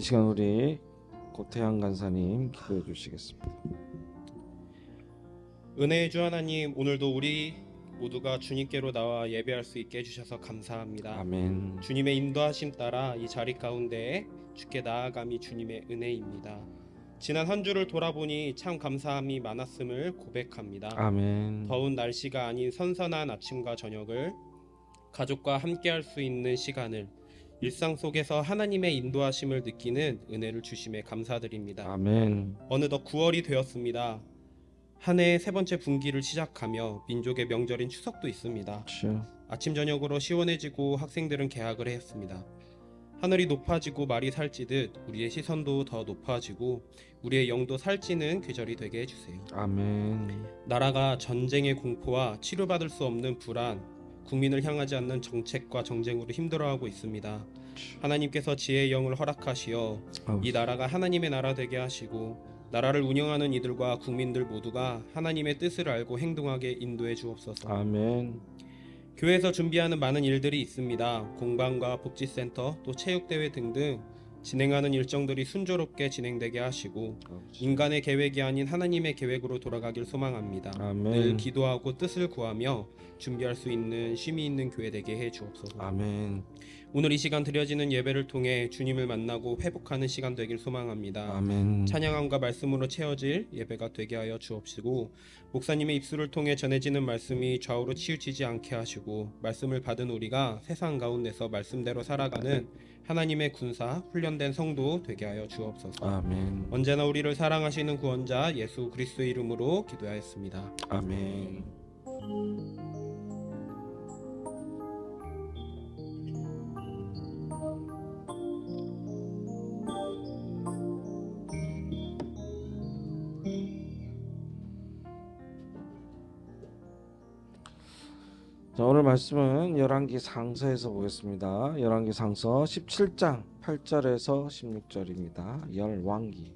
이 시간 우리 고태양 간사님 기도해 주시겠습니다. 은혜의 주 하나님 오늘도 우리 모두가 주님께로 나와 예배할 수 있게 해주셔서 감사합니다. 아멘. 주님의 인도하심 따라 이 자리 가운데 주께 나아감이 주님의 은혜입니다. 지난 한 주를 돌아보니 참 감사함이 많았음을 고백합니다. 아멘. 더운 날씨가 아닌 선선한 아침과 저녁을 가족과 함께할 수 있는 시간을 일상 속에서 하나님의 인도하심을 느끼는 은혜를 주심에 감사드립니다. 아멘. 어느덧 9월이 되었습니다. 한 해의 세 번째 분기를 시작하며 민족의 명절인 추석도 있습니다. 주. 아침 저녁으로 시원해지고 학생들은 개학을 했습니다. 하늘이 높아지고 말이 살찌듯 우리의 시선도 더 높아지고 우리의 영도 살찌는 계절이 되게 해주세요. 아멘. 나라가 전쟁의 공포와 치료받을 수 없는 불안, 국민을 향하지 않는 정책과 정쟁으로 힘들어하고 있습니다. 하나님께서 지혜의 영을 허락하시어 이 나라가 하나님의 나라 되게 하시고 나라를 운영하는 이들과 국민들 모두가 하나님의 뜻을 알고 행동하게 인도해 주옵소서. 아멘. 교회에서 준비하는 많은 일들이 있습니다. 공방과 복지센터, 또 체육대회 등등 진행하는 일정들이 순조롭게 진행되게 하시고 인간의 계획이 아닌 하나님의 계획으로 돌아가길 소망합니다. 늘 아멘. 기도하고 뜻을 구하며 준비할 수 있는 쉼이 있는 교회 되게 해 주옵소서. 아멘. 오늘 이 시간 드려지는 예배를 통해 주님을 만나고 회복하는 시간 되길 소망합니다. 아멘. 찬양함과 말씀으로 채워질 예배가 되게 하여 주옵시고 목사님의 입술을 통해 전해지는 말씀이 좌우로 치우치지 않게 하시고 말씀을 받은 우리가 세상 가운데서 말씀대로 살아가는 하나님의 군사 훈련된 성도 되게 하여 주옵소서. 아멘. 언제나 우리를 사랑하시는 구원자 예수 그리스도의 이름으로 기도하였습니다. 아멘. 말씀은 열왕기 상서에서 보겠습니다. 열왕기 상서 17장 8절에서 16절입니다. 열왕기.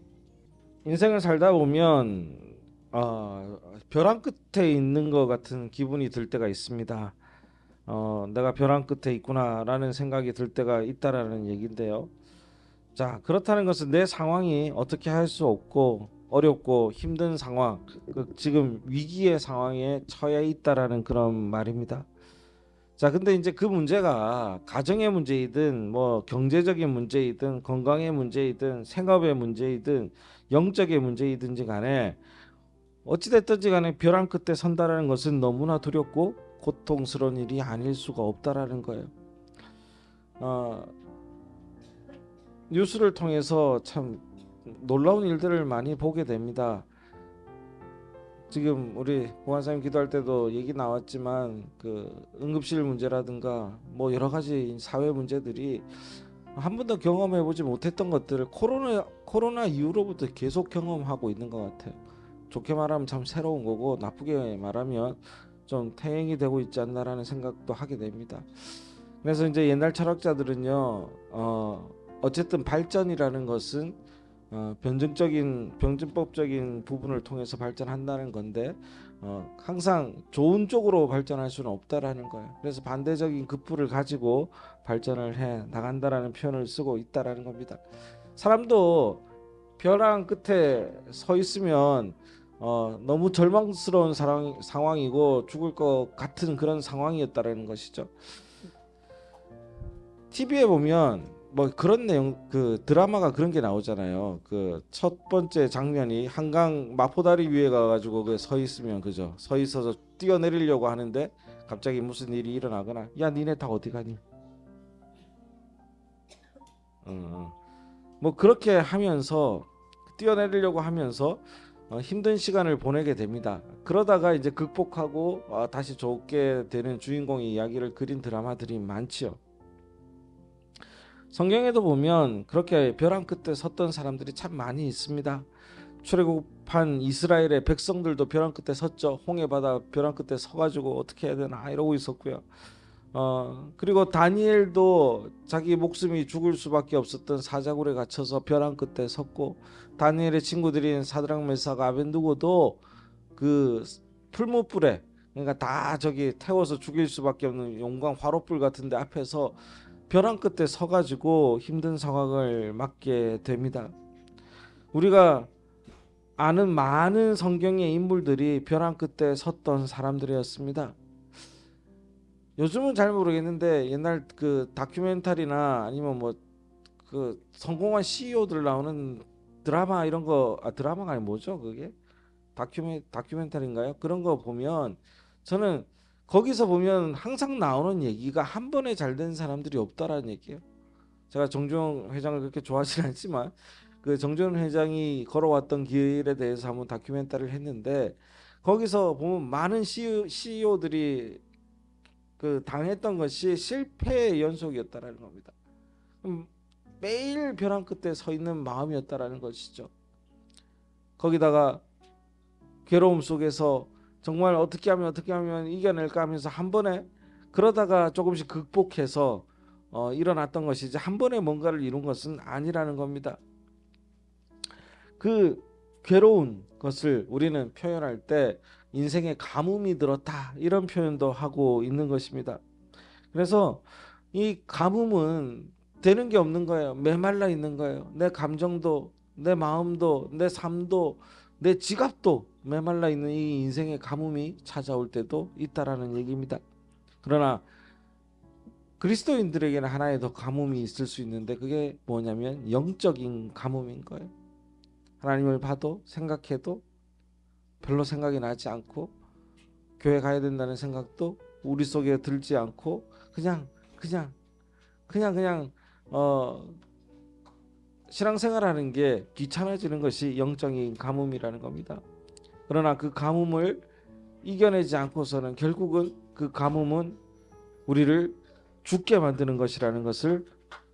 인생을 살다 보면 어, 벼랑 끝에 있는 것 같은 기분이 들 때가 있습니다. 어, 내가 벼랑 끝에 있구나라는 생각이 들 때가 있다라는 얘기인데요. 자, 그렇다는 것은 내 상황이 어떻게 할 수 없고 어렵고 힘든 상황, 그 지금 위기의 상황에 처해 있다라는 그런 말입니다. 자, 근데 이제 그 문제가 가정의 문제이든 뭐 경제적인 문제이든 건강의 문제이든 생업의 문제이든 영적의 문제이든지 간에 어찌됐든지 간에 벼랑 끝에 선다라는 것은 너무나 두렵고 고통스러운 일이 아닐 수가 없다라는 거예요. 어, 뉴스를 통해서 참 놀라운 일들을 많이 보게 됩니다. 지금 우리 보안사님 기도할 때도 얘기 나왔지만 그 응급실 문제라든가 뭐 여러 가지 사회 문제들이 한 번도 경험해 보지 못했던 것들을 코로나 코로나 이후로부터 계속 경험하고 있는 것 같아요. 좋게 말하면 참 새로운 거고 나쁘게 말하면 좀 퇴행이 되고 있지 않나라는 생각도 하게 됩니다. 그래서 이제 옛날 철학자들은요, 어, 어쨌든 발전이라는 것은 어, 변증적인 병증법적인 부분을 통해서 발전한다는 건데 어, 항상 좋은 쪽으로 발전할 수는 없다라는 거예요. 그래서 반대적인 급부를 가지고 발전을 해 나간다라는 표현을 쓰고 있다라는 겁니다. 사람도 벼랑 끝에 서 있으면 어, 너무 절망스러운 상황, 상황이고 죽을 것 같은 그런 상황이었다라는 것이죠. TV에 보면 뭐 그런 내용 그 드라마가 그런 게 나오잖아요. 그 첫 번째 장면이 한강 마포다리 위에 가가지고 그 서 있으면 그죠. 서 있어서 뛰어내리려고 하는데 갑자기 무슨 일이 일어나거나 야 니네 다 어디 가니? 어, 어. 뭐 그렇게 하면서 뛰어내리려고 하면서 어, 힘든 시간을 보내게 됩니다. 그러다가 이제 극복하고 어, 다시 좋게 되는 주인공의 이야기를 그린 드라마들이 많지요. 성경에도 보면 그렇게 벼랑 끝에 섰던 사람들이 참 많이 있습니다. 출애굽한 이스라엘의 백성들도 벼랑 끝에 섰죠. 홍해 바다 벼랑 끝에 서가지고 어떻게 해야 되나 이러고 있었고요. 어 그리고 다니엘도 자기 목숨이 죽을 수밖에 없었던 사자굴에 갇혀서 벼랑 끝에 섰고 다니엘의 친구들인 사드랑 메사가 아벤두고도 그 풀무불에 그러니까 다 저기 태워서 죽일 수밖에 없는 용광 화로불 같은데 앞에서 벼랑 끝에 서가지고 힘든 상황을 맞게 됩니다. 우리가 아는 많은 성경의 인물들이 벼랑 끝에 섰던 사람들이었습니다. 요즘은 잘 모르겠는데 옛날 그 다큐멘터리나 아니면 뭐 그 성공한 CEO들 나오는 드라마 이런 거 아 드라마가 아니 뭐죠 그게 다큐멘 다큐멘터리인가요? 그런 거 보면 저는 거기서 보면 항상 나오는 얘기가 한 번에 잘 된 사람들이 없다라는 얘기예요. 제가 정주영 회장을 그렇게 좋아하지는 않지만 그 정주영 회장이 걸어왔던 길에 대해서 한번 다큐멘터리를 했는데 거기서 보면 많은 CEO, CEO들이 그 당했던 것이 실패의 연속이었다라는 겁니다. 음, 매일 벼랑 끝에 서 있는 마음이었다라는 것이죠. 거기다가 괴로움 속에서 정말 어떻게 하면 어떻게 하면 이겨낼까 하면서 한 번에 그러다가 조금씩 극복해서 어, 일어났던 것이지 한 번에 뭔가를 이룬 것은 아니라는 겁니다. 그 괴로운 것을 우리는 표현할 때 인생에 가뭄이 들었다 이런 표현도 하고 있는 것입니다. 그래서 이 가뭄은 되는 게 없는 거예요. 메말라 있는 거예요. 내 감정도, 내 마음도, 내 삶도, 내 지갑도 메말라 있는 이 인생의 가뭄이 찾아올 때도 있다라는 얘기입니다. 그러나 그리스도인들에게는 하나의 더 가뭄이 있을 수 있는데 그게 뭐냐면 영적인 가뭄인 거예요. 하나님을 봐도 생각해도 별로 생각이 나지 않고 교회 가야 된다는 생각도 우리 속에 들지 않고 그냥 그냥 그냥 그냥 어 신앙생활하는 게 귀찮아지는 것이 영적인 가뭄이라는 겁니다. 그러나 그 가뭄을 이겨내지 않고서는 결국은 그 가뭄은 우리를 죽게 만드는 것이라는 것을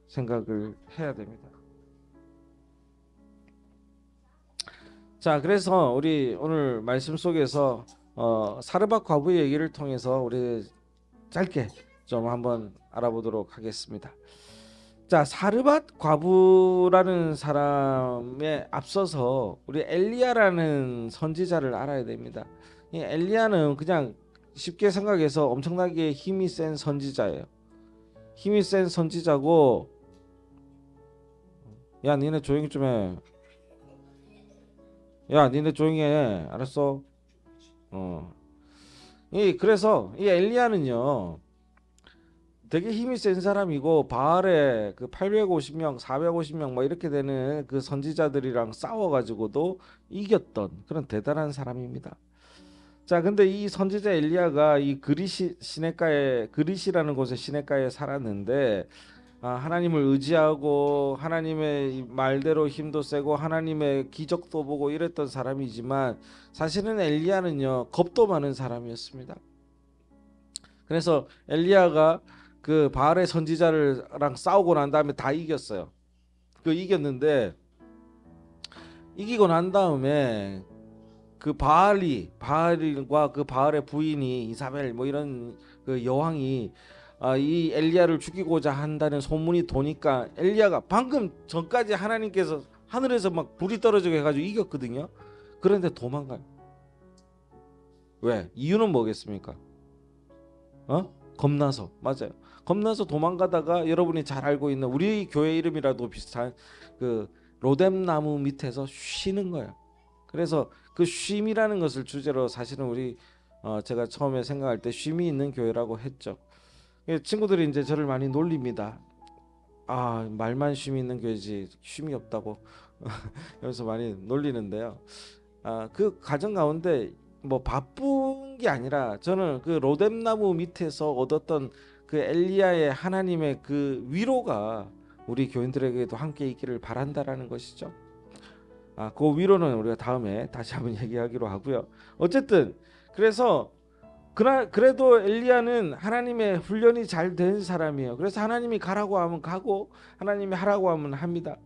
생각을 해야 됩니다. 자, 그래서 우리 오늘 말씀 속에서 어, 사르밧 과부의 얘기를 통해서 우리 짧게 좀 한번 알아보도록 하겠습니다. 자, 사르밧 과부라는 사람에 앞서서 우리 엘리야라는 선지자를 알아야 됩니다. 이 엘리야는 그냥 쉽게 생각해서 엄청나게 힘이 센 선지자예요. 힘이 센 선지자고 야, 니네 조용히 좀 해. 야, 니네 조용히 해. 알았어? 어. 이 그래서 이 엘리야는요. 되게 힘이 센 사람이고 바알의 그 850명, 450명 뭐 이렇게 되는 그 선지자들이랑 싸워 가지고도 이겼던 그런 대단한 사람입니다. 자, 근데 이 선지자 엘리야가 이 그리시 시내가에 그리시라는 곳에 시내가에 살았는데 아, 하나님을 의지하고 하나님의 이 말대로 힘도 세고 하나님의 기적도 보고 이랬던 사람이지만 사실은 엘리야는요 겁도 많은 사람이었습니다. 그래서 엘리야가 그 바알의 선지자랑 싸우고 난 다음에 다 이겼어요. 그 이겼는데 이기고 난 다음에 그 바알이 바알과 그 바알의 부인이 이사벨 뭐 이런 그 여왕이 아, 이 엘리야를 죽이고자 한다는 소문이 도니까 엘리야가 방금 전까지 하나님께서 하늘에서 막 불이 떨어지고 해가지고 이겼거든요. 그런데 도망가요. 왜? 이유는 뭐겠습니까? 어? 겁나서 맞아요. 겁나서 도망가다가 여러분이 잘 알고 있는 우리 교회 이름이라도 비슷한 그 로뎀 나무 밑에서 쉬는 거예요. 그래서 그 쉼이라는 것을 주제로 사실은 우리 어 제가 처음에 생각할 때 쉼이 있는 교회라고 했죠. 예, 친구들이 이제 저를 많이 놀립니다. 아 말만 쉼이 있는 교회지 쉼이 없다고 여기서 많이 놀리는데요. 아그 가정 가운데 뭐 바쁜 게 아니라 저는 그 로뎀 나무 밑에서 얻었던 그 엘리야의 하나님의 그 위로가 우리 교인들에게도 함께 있기를 바란다라는 것이죠. 아, 그 위로는 우리가 다음에 다시 한번 얘기하기로 하고요. 어쨌든 그래서 그날 그래도 엘리야는 하나님의 훈련이 잘 된 사람이에요. 그래서 하나님이 가라고 하면 가고 하나님이 하라고 하면 합니다.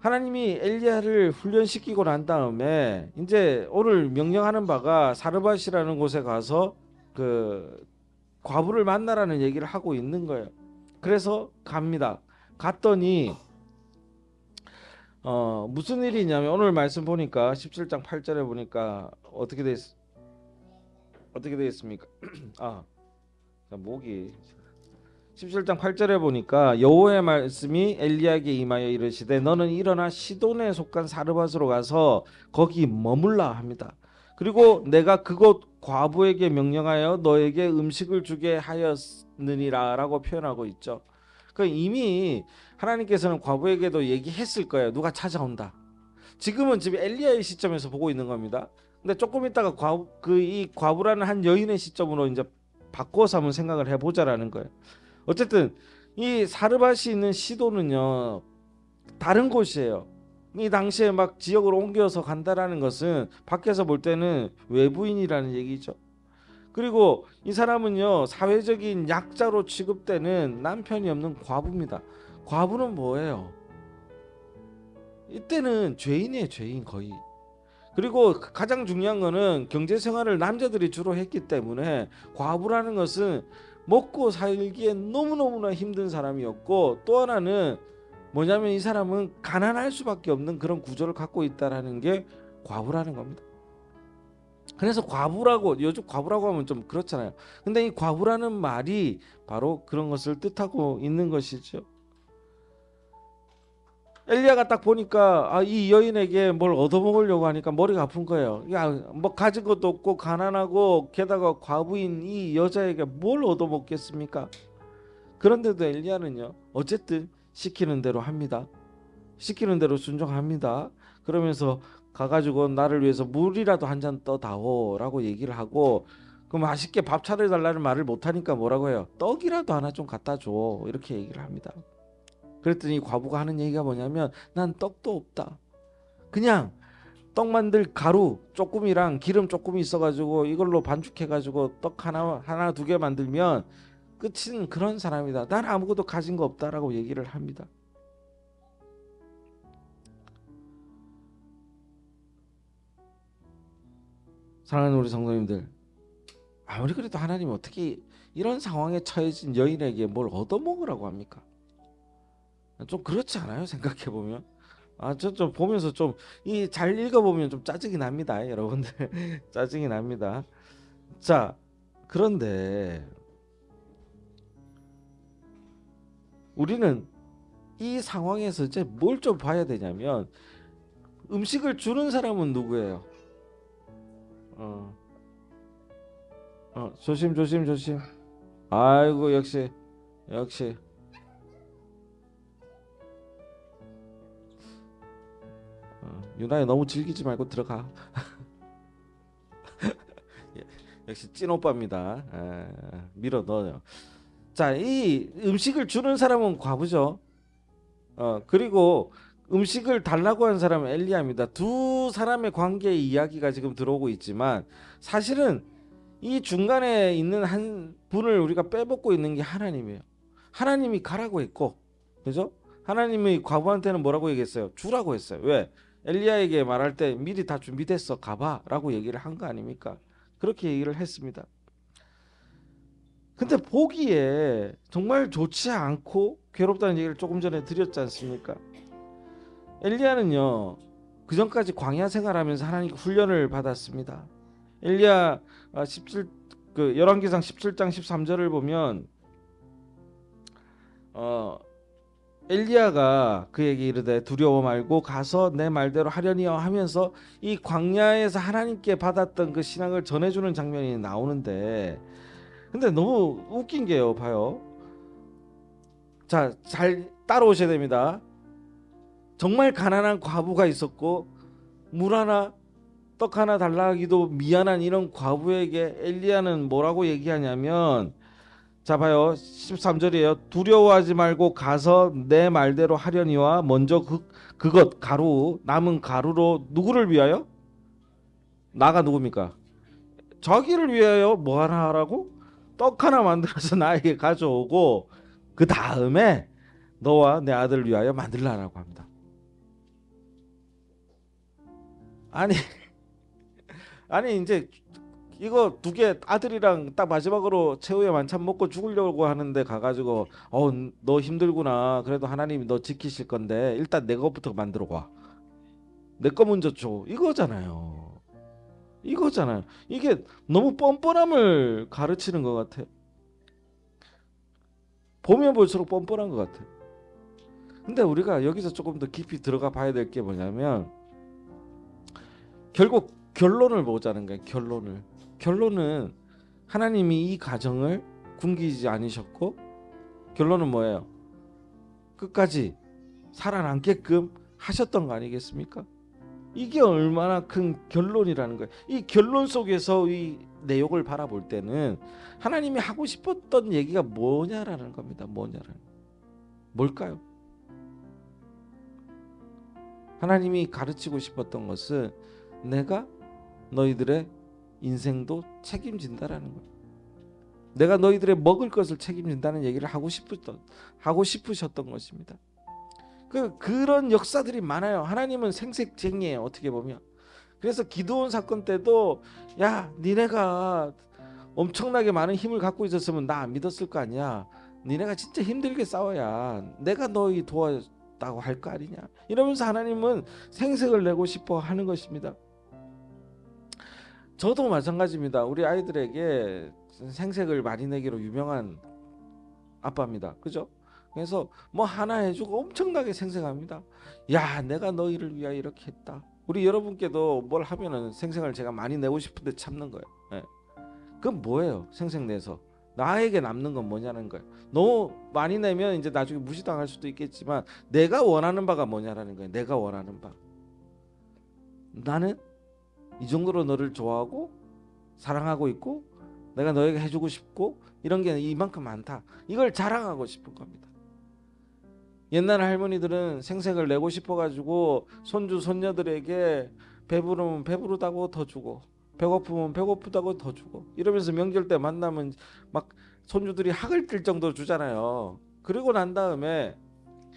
하나님이 엘리야를 훈련시키고 난 다음에 이제 오늘 명령하는 바가 사르밧이라는 곳에 가서 그 과부를 만나라는 얘기를 하고 있는 거예요. 그래서 갑니다. 갔더니 어 무슨 일이냐면 오늘 말씀 보니까 17장 8절에 보니까 어떻게 돼 있, 어떻게 되어 있습니까? 아 자, 목이 17장 8절에 보니까 여호와의 말씀이 엘리야에게 임하여 이르시되 너는 일어나 시돈에 속한 사르밧으로 가서 거기 머물라 합니다. 그리고 내가 그곳 과부에게 명령하여 너에게 음식을 주게 하였느니라라고 표현하고 있죠. 그 이미 하나님께서는 과부에게도 얘기했을 거예요. 누가 찾아온다. 지금은 지금 엘리야의 시점에서 보고 있는 겁니다. 근데 조금 있다가 과부 그 이 과부라는 한 여인의 시점으로 이제 바꿔서 한번 생각을 해보자라는 거예요. 어쨌든 이 사르밧이 있는 시도는요 다른 곳이에요. 이 당시에 막 지역으로 옮겨서 간다라는 것은 밖에서 볼 때는 외부인이라는 얘기죠. 그리고 이 사람은요 사회적인 약자로 취급되는 남편이 없는 과부입니다. 과부는 뭐예요? 이때는 죄인이에요 죄인 거의. 그리고 가장 중요한 거는 경제 생활을 남자들이 주로 했기 때문에 과부라는 것은 먹고 살기에 너무너무나 힘든 사람이었고 또 하나는 뭐냐면 이 사람은 가난할 수밖에 없는 그런 구조를 갖고 있다라는 게 과부라는 겁니다. 그래서 과부라고 요즘 과부라고 하면 좀 그렇잖아요. 근데 이 과부라는 말이 바로 그런 것을 뜻하고 있는 것이죠. 엘리야가 딱 보니까 아, 이 여인에게 뭘 얻어먹으려고 하니까 머리가 아픈 거예요. 야, 뭐 가진 것도 없고 가난하고 게다가 과부인 이 여자에게 뭘 얻어먹겠습니까? 그런데도 엘리야는요. 어쨌든 시키는 대로 합니다. 시키는 대로 순종합니다. 그러면서 가가지고 나를 위해서 물이라도 한 잔 떠다오라고 얘기를 하고 그 맛있게 밥 차려달라는 말을 못하니까 뭐라고 해요? 떡이라도 하나 좀 갖다 줘 이렇게 얘기를 합니다. 그랬더니 과부가 하는 얘기가 뭐냐면 난 떡도 없다. 그냥 떡 만들 가루 조금이랑 기름 조금 있어가지고 이걸로 반죽해가지고 떡 하나 하나 두 개 만들면 끝인 그런 사람이다. 난 아무것도 가진 거 없다라고 얘기를 합니다. 사랑하는 우리 성도님들, 아무리 그래도 하나님 어떻게 이런 상황에 처해진 여인에게 뭘 얻어먹으라고 합니까? 좀 그렇지 않아요? 생각해 보면. 아, 저 좀 보면서 좀 이 잘 읽어 보면 좀 짜증이 납니다, 여러분들. 짜증이 납니다. 자, 그런데 우리는 이 상황에서 이제 뭘 좀 봐야 되냐면 음식을 주는 사람은 누구예요? 어, 어 조심 조심 조심. 아이고 역시 역시 어, 유나야 너무 즐기지 말고 들어가. 예, 역시 찐 오빠입니다. 에, 밀어 넣어요. 자, 이 음식을 주는 사람은 과부죠. 어, 그리고 음식을 달라고 한 사람은 엘리야입니다. 두 사람의 관계의 이야기가 지금 들어오고 있지만 사실은 이 중간에 있는 한 분을 우리가 빼먹고 있는 게 하나님이에요. 하나님이 가라고 했고, 그죠? 하나님이 과부한테는 뭐라고 얘기했어요? 주라고 했어요. 왜? 엘리야에게 말할 때 미리 다 준비됐어, 가봐라고 얘기를 한 거 아닙니까? 그렇게 얘기를 했습니다. 근데 보기에 정말 좋지 않고 괴롭다는 얘기를 조금 전에 드렸지 않습니까? 엘리야는요 그 전까지 광야 생활하면서 하나님 훈련을 받았습니다. 엘리야 17 그 열왕기상 17장 13절을 보면 어 엘리야가 그에게 이르되 두려워 말고 가서 내 말대로 하려니여 하면서 이 광야에서 하나님께 받았던 그 신앙을 전해주는 장면이 나오는데 근데 너무 웃긴 게요 봐요. 자 잘 따라오셔야 됩니다. 정말 가난한 과부가 있었고 물 하나 떡 하나 달라 하기도 미안한 이런 과부에게 엘리야는 뭐라고 얘기하냐면 자 봐요. 13절이에요. 두려워하지 말고 가서 내 말대로 하려니와 먼저 그, 그것 가루 남은 가루로 누구를 위하여? 나가 누굽니까? 자기를 위하여 뭐 하나 하라고 떡 하나 만들어서 나에게 가져오고 그 다음에 너와 내 아들을 위하여 만들라라고 합니다. 아니 아니 이제 이거 두 개 아들이랑 딱 마지막으로 최후의 만찬 먹고 죽으려고 하는데 가가지고 어 너 힘들구나. 그래도 하나님이 너 지키실 건데 일단 내 것부터 만들어 와 내 거 먼저 줘. 이거잖아요 이거잖아요 이게 너무 뻔뻔함을 가르치는 것 같아요 보면 볼수록 뻔뻔한 것 같아요. 근데 우리가 여기서 조금 더 깊이 들어가 봐야 될 게 뭐냐면 결국 결론을 보자는 거예요. 결론을. 결론은 하나님이 이 가정을 굶기지 않으셨고 결론은 뭐예요? 끝까지 살아남게끔 하셨던 거 아니겠습니까? 이게 얼마나 큰 결론이라는 거예요. 이 결론 속에서 이 내용을 바라볼 때는 하나님이 하고 싶었던 얘기가 뭐냐라는 겁니다. 뭐냐라는 뭘까요? 하나님이 가르치고 싶었던 것은 내가 너희들의 인생도 책임진다라는 거예요. 내가 너희들의 먹을 것을 책임진다는 얘기를 하고 싶었던 하고 싶으셨던 것입니다. 그 그런 역사들이 많아요. 하나님은 생색쟁이에요. 어떻게 보면. 그래서 기도원 사건 때도 야, 니네가 엄청나게 많은 힘을 갖고 있었으면 나 안 믿었을 거 아니야. 니네가 진짜 힘들게 싸워야 내가 너희 도왔다고 할 거 아니냐. 이러면서 하나님은 생색을 내고 싶어 하는 것입니다. 저도 마찬가지입니다. 우리 아이들에게 생색을 많이 내기로 유명한 아빠입니다. 그죠? 그래서 뭐 하나 해주고 엄청나게 생생합니다. 야, 내가 너희를 위하여 이렇게 했다. 우리 여러분께도 뭘 하면은 생생을 제가 많이 내고 싶은데 참는 거예요. 예. 그건 뭐예요? 생생 내서 나에게 남는 건 뭐냐는 거예요. 너무 많이 내면 이제 나중에 무시당할 수도 있겠지만 내가 원하는 바가 뭐냐라는 거예요. 내가 원하는 바. 나는 이 정도로 너를 좋아하고 사랑하고 있고 내가 너에게 해주고 싶고 이런 게 이만큼 많다. 이걸 자랑하고 싶은 겁니다. 옛날 할머니들은 생색을 내고 싶어가지고 손주 손녀들에게 배부르면 배부르다고 더 주고 배고프면 배고프다고 더 주고 이러면서 명절 때 만나면 막 손주들이 학을 뛸 정도로 주잖아요. 그리고 난 다음에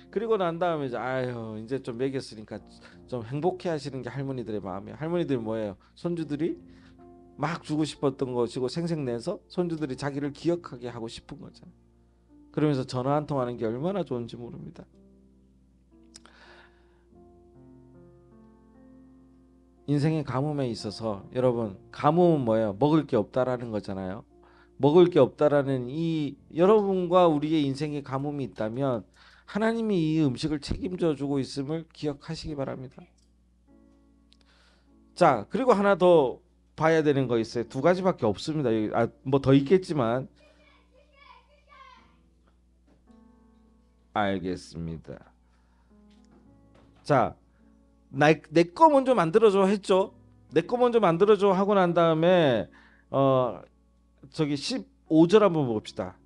그리고 난 다음에 이제 아유 이제 좀 먹였으니까 좀 행복해 하시는 게 할머니들의 마음이에요. 할머니들이 뭐예요? 손주들이 막 주고 싶었던 것이고 생색내서 손주들이 자기를 기억하게 하고 싶은 거잖아요. 그러면서 전화 한 통 하는 게 얼마나 좋은지 모릅니다. 인생의 가뭄에 있어서 여러분 가뭄은 뭐예요? 먹을 게 없다라는 거잖아요. 먹을 게 없다라는 이 여러분과 우리의 인생에 가뭄이 있다면 하나님이 이 음식을 책임져 주고 있음을 기억하시기 바랍니다. 자, 그리고 하나 더 봐야 되는 거 있어요. 두 가지밖에 없습니다. 아, 뭐 더 있겠지만 알겠습니다. 자, 내거 먼저 만들어줘 했죠. 내 거 먼저 만들어줘 하고 난 다음에 어 저기 15절 한번 봅시다.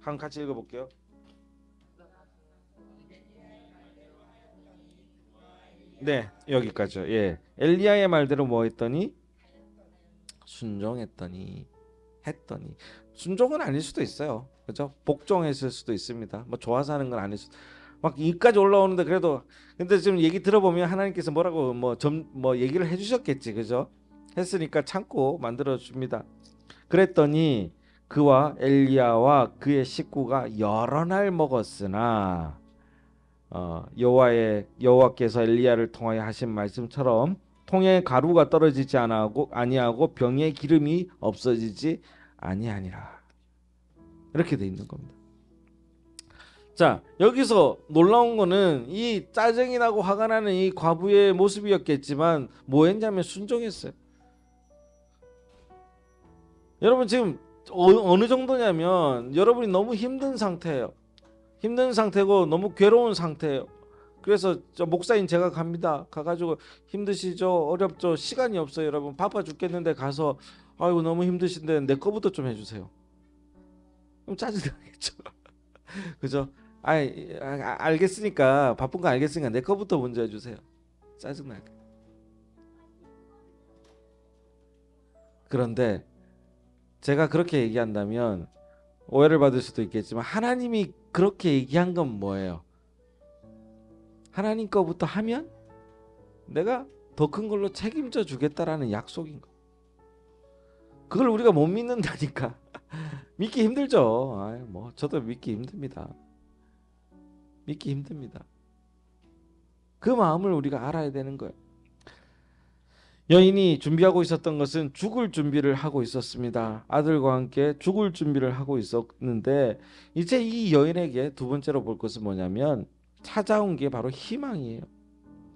한 같이 읽어볼게요. 네, 여기까지요. 예, 엘리야의 말대로 뭐 했더니 순종했더니 했더니 순종은 아닐 수도 있어요. 그죠? 복종했을 수도 있습니다. 뭐 좋아서 하는 건 아닐 수도. 막 이까지 올라오는데 그래도 근데 지금 얘기 들어보면 하나님께서 뭐라고 뭐점뭐 얘기를 해주셨겠지, 그죠? 했으니까 참고 만들어 줍니다. 그랬더니 그와 엘리야와 그의 식구가 여러 날 먹었으나 어, 여호와의 여호와께서 엘리야를 통하여 하신 말씀처럼 통에 가루가 떨어지지 아니하고 병에 기름이 없어지지 아니하니라. 이렇게 돼 있는 겁니다. 자, 여기서 놀라운 거는 이 짜증이 나고 화가 나는 이 과부의 모습이었겠지만 뭐 했냐면 순종했어요. 여러분 지금 어, 느 정도냐면 여러분이 너무 힘든 상태예요. 힘든 상태고 너무 괴로운 상태예요. 그래서 저 목사님 제가 갑니다. 가가지고 힘드시죠? 어렵죠? 시간이 없어요, 여러분. 바빠 죽겠는데 가서 아이고 너무 힘드신데 내 거부터 좀 해주세요. 그럼 짜증 나겠죠. 그죠? 아, 알겠으니까 바쁜 거 알겠으니까 내 거부터 먼저 해주세요. 짜증 나게. 그런데 제가 그렇게 얘기한다면 오해를 받을 수도 있겠지만 하나님이 그렇게 얘기한 건 뭐예요? 하나님 거부터 하면 내가 더 큰 걸로 책임져 주겠다라는 약속인 거. 그걸 우리가 못 믿는다니까. 믿기 힘들죠. 아유, 뭐 저도 믿기 힘듭니다. 믿기 힘듭니다. 그 마음을 우리가 알아야 되는 거예요. 여인이 준비하고 있었던 것은 죽을 준비를 하고 있었습니다. 아들과 함께 죽을 준비를 하고 있었는데 이제 이 여인에게 두 번째로 볼 것은 뭐냐면 찾아온 게 바로 희망이에요.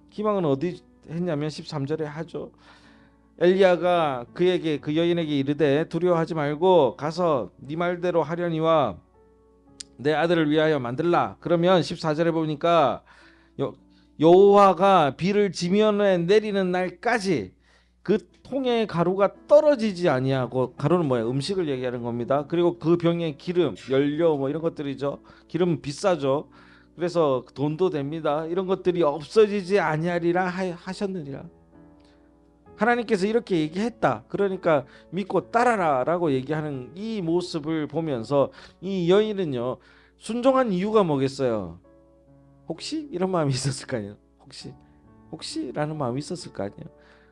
희망은 어디 했냐면 13절에 하죠. 엘리야가 그에게 그 여인에게 이르되 두려워하지 말고 가서 네 말대로 하려니와 내 아들을 위하여 만들라. 그러면 14절에 보니까 여, 여호와가 비를 지면에 내리는 날까지 그 통에 가루가 떨어지지 아니하고 가루는 뭐야 음식을 얘기하는 겁니다. 그리고 그 병에 기름, 연료 뭐 이런 것들이죠. 기름 비싸죠. 그래서 돈도 됩니다. 이런 것들이 없어지지 아니하리라 하- 하셨느니라. 하나님께서 이렇게 얘기했다. 그러니까 믿고 따라라라고 얘기하는 이 모습을 보면서 이 여인은요 순종한 이유가 뭐겠어요? 혹시 이런 마음이 있었을 거 아니에요. 혹시 혹시라는 마음이 있었을 거 아니에요.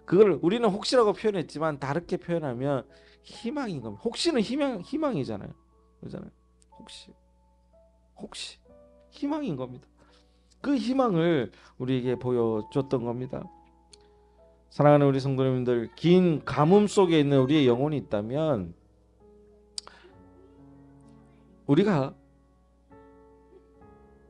그걸 우리는 혹시라고 표현했지만 다르게 표현하면 희망인 겁니다. 혹시는 희망 희망이잖아요. 그잖아요. 혹시 혹시 희망인 겁니다. 그 희망을 우리에게 보여줬던 겁니다. 사랑하는 우리 성도님들, 긴 가뭄 속에 있는 우리의 영혼이 있다면 우리가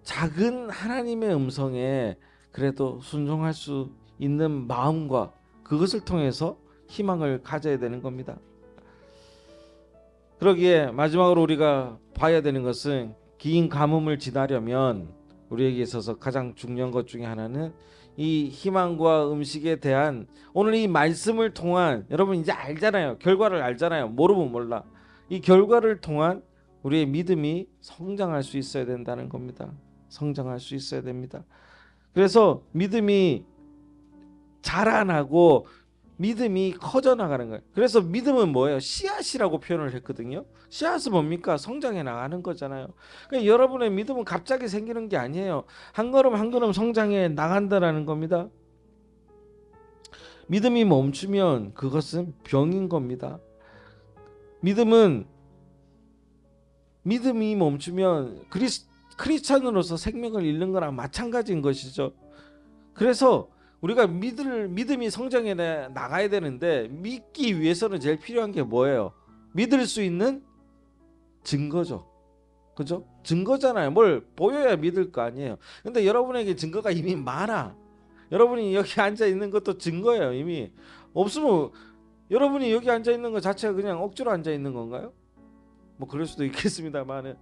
작은 하나님의 음성에 그래도 순종할 수 있는 마음과 그것을 통해서 희망을 가져야 되는 겁니다. 그러기에 마지막으로 우리가 봐야 되는 것은 긴 가뭄을 지나려면 우리에게 있어서 가장 중요한 것 중에 하나는 이 희망과 음식에 대한 오늘 이 말씀을 통한 여러분 이제 알잖아요. 결과를 알잖아요. 모르면 몰라. 이 결과를 통한 우리의 믿음이 성장할 수 있어야 된다는 겁니다. 성장할 수 있어야 됩니다. 그래서 믿음이 자라나고 믿음이 커져 나가는 거예요. 그래서 믿음은 뭐예요? 씨앗이라고 표현을 했거든요. 씨앗은 뭡니까? 성장해 나가는 거잖아요. 그러니까 여러분의 믿음은 갑자기 생기는 게 아니에요. 한 걸음 한 걸음 성장해 나간다라는 겁니다. 믿음이 멈추면 그것은 병인 겁니다. 믿음은 믿음이 멈추면 크리스, 크리스찬으로서 생명을 잃는 거랑 마찬가지인 것이죠. 그래서 우리가 믿을 믿음이 성장해 나- 나가야 되는데 믿기 위해서는 제일 필요한 게 뭐예요? 믿을 수 있는 증거죠. 그죠? 증거잖아요. 뭘 보여야 믿을 거 아니에요. 근데 여러분에게 증거가 이미 많아. 여러분이 여기 앉아 있는 것도 증거예요. 이미 없으면 여러분이 여기 앉아 있는 것 자체가 그냥 억지로 앉아 있는 건가요? 뭐 그럴 수도 있겠습니다만은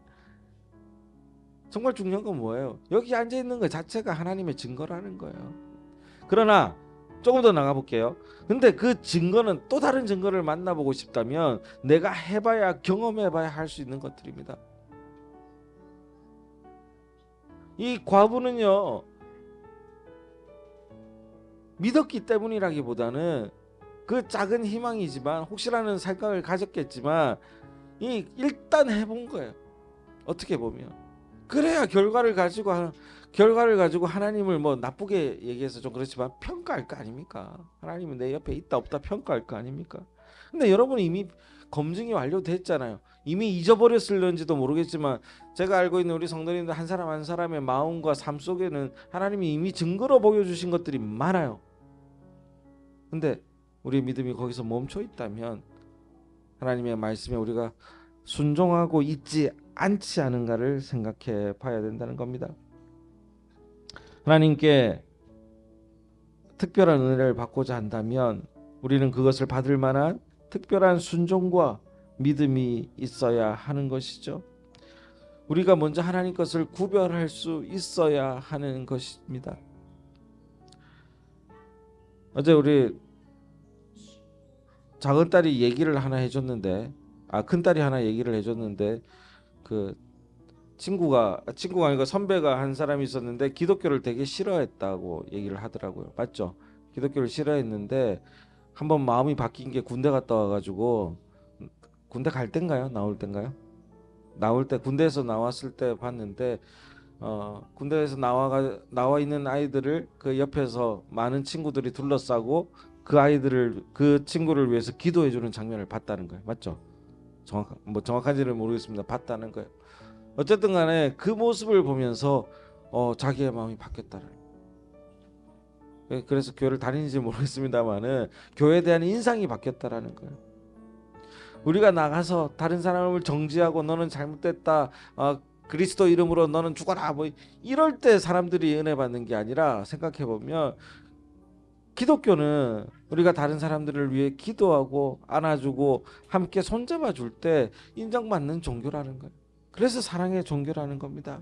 정말 중요한 건 뭐예요? 여기 앉아 있는 것 자체가 하나님의 증거라는 거예요. 그러나 조금 더 나가 볼게요. 근데 그 증거는 또 다른 증거를 만나보고 싶다면 내가 해봐야 경험해봐야 할 수 있는 것들입니다. 이 과부는요 믿었기 때문이라기보다는 그 작은 희망이지만 혹시라는 생각을 가졌겠지만 이 일단 해본 거예요. 어떻게 보면 그래야 결과를 가지고 하- 결과를 가지고 하나님을 뭐 나쁘게 얘기해서 좀 그렇지만 평가할 거 아닙니까? 하나님은 내 옆에 있다 없다 평가할 거 아닙니까? 근데 여러분이 이미 검증이 완료됐잖아요. 이미 잊어버렸을런지도 모르겠지만 제가 알고 있는 우리 성도님들 한 사람 한 사람의 마음과 삶 속에는 하나님이 이미 증거로 보여주신 것들이 많아요. 근데 우리의 믿음이 거기서 멈춰 있다면 하나님의 말씀에 우리가 순종하고 있지 않지 않은가를 생각해 봐야 된다는 겁니다. 하나님께 특별한 은혜를 받고자 한다면 우리는 그것을 받을 만한 특별한 순종과 믿음이 있어야 하는 것이죠. 우리가 먼저 하나님 것을 구별할 수 있어야 하는 것입니다. 어제 우리 작은 딸이 얘기를 하나 해줬는데 아 큰 딸이 하나 얘기를 해줬는데 그 친구가 친구가 아니고 선배가 한 사람이 있었는데 기독교를 되게 싫어했다고 얘기를 하더라고요. 맞죠? 기독교를 싫어했는데 한번 마음이 바뀐 게 군대 갔다 와가지고 군대 갈 땐가요? 나올 땐가요? 나올 때 군대에서 나왔을 때 봤는데 어 군대에서 나와가 나와 있는 아이들을 그 옆에서 많은 친구들이 둘러싸고 그 아이들을 그 친구를 위해서 기도해 주는 장면을 봤다는 거예요. 맞죠? 정확 뭐 정확한지는 모르겠습니다. 봤다는 거예요. 어쨌든 간에 그 모습을 보면서 어 자기의 마음이 바뀌었다는 그래서 교회를 다니는지 모르겠습니다만은 교회에 대한 인상이 바뀌었다라는 거예요. 우리가 나가서 다른 사람을 정지하고 너는 잘못됐다. 어, 그리스도 이름으로 너는 죽어라. 뭐 이럴 때 사람들이 은혜 받는 게 아니라 생각해 보면 기독교는 우리가 다른 사람들을 위해 기도하고 안아주고 함께 손잡아 줄 때 인정받는 종교라는 거예요. 그래서 사랑의 종교라는 겁니다.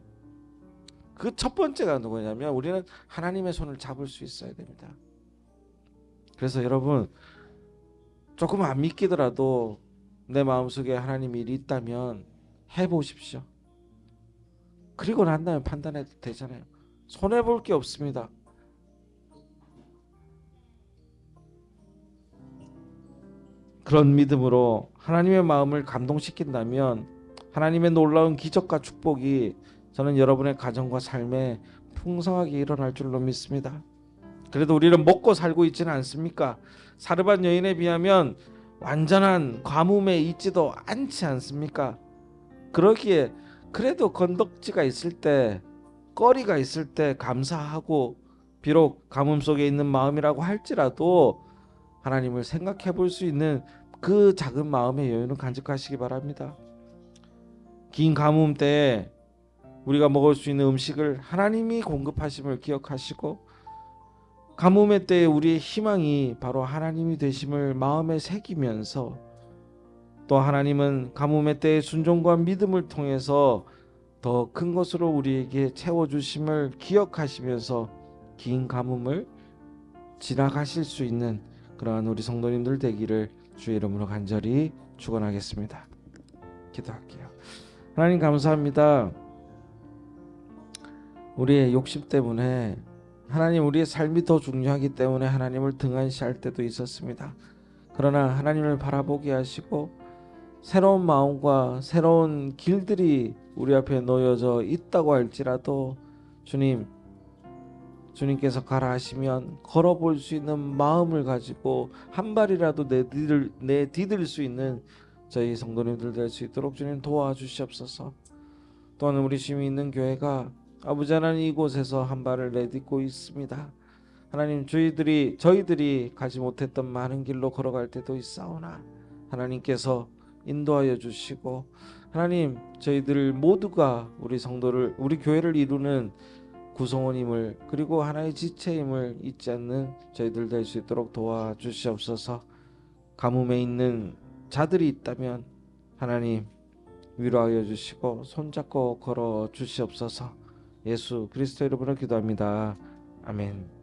그 첫 번째가 누구냐면 우리는 하나님의 손을 잡을 수 있어야 됩니다. 그래서 여러분 조금 안 믿기더라도 내 마음속에 하나님 일이 있다면 해 보십시오. 그리고 난 다음에 판단해도 되잖아요. 손해 볼 게 없습니다. 그런 믿음으로 하나님의 마음을 감동시킨다면 하나님의 놀라운 기적과 축복이 저는 여러분의 가정과 삶에 풍성하게 일어날 줄로 믿습니다. 그래도 우리는 먹고 살고 있지는 않습니까? 사르반 여인에 비하면 완전한 과문에 있지도 않지 않습니까? 그러기에 그래도 건덕지가 있을 때 거리가 있을 때 감사하고 비록 가뭄 속에 있는 마음이라고 할지라도 하나님을 생각해 볼 수 있는 그 작은 마음의 여유는 간직하시기 바랍니다. 긴 가뭄 때에 우리가 먹을 수 있는 음식을 하나님이 공급하심을 기억하시고 가뭄의 때에 우리의 희망이 바로 하나님이 되심을 마음에 새기면서 또 하나님은 가뭄의 때의 순종과 믿음을 통해서 더 큰 것으로 우리에게 채워 주심을 기억하시면서 긴 가뭄을 지나가실 수 있는 그러한 우리 성도님들 되기를 주의 이름으로 간절히 축원하겠습니다. 기도할게요. 하나님 감사합니다. 우리의 욕심 때문에 하나님 우리의 삶이 더 중요하기 때문에 하나님을 등한시할 때도 있었습니다. 그러나 하나님을 바라보게 하시고 새로운 마음과 새로운 길들이 우리 앞에 놓여져 있다고 할지라도 주님 주님께서 가라 하시면 걸어볼 수 있는 마음을 가지고 한 발이라도 내디딜, 내디딜 수 있는 저희 성도님들 될 수 있도록 주님 도와주시옵소서. 또한 우리 주님이 있는 교회가 아버지 하나님 이곳에서 한 발을 내딛고 있습니다. 하나님 저희들이 저희들이 가지 못했던 많은 길로 걸어갈 때도 있사오나 하나님께서 인도하여 주시고 하나님 저희들 모두가 우리 성도를 우리 교회를 이루는 구성원임을 그리고 하나의 지체임을 잊지 않는 저희들 될 수 있도록 도와주시옵소서. 가뭄에 있는 자들이 있다면 하나님 위로하여 주시고 손잡고 걸어 주시옵소서. 예수 그리스도 이름으로 기도합니다. 아멘.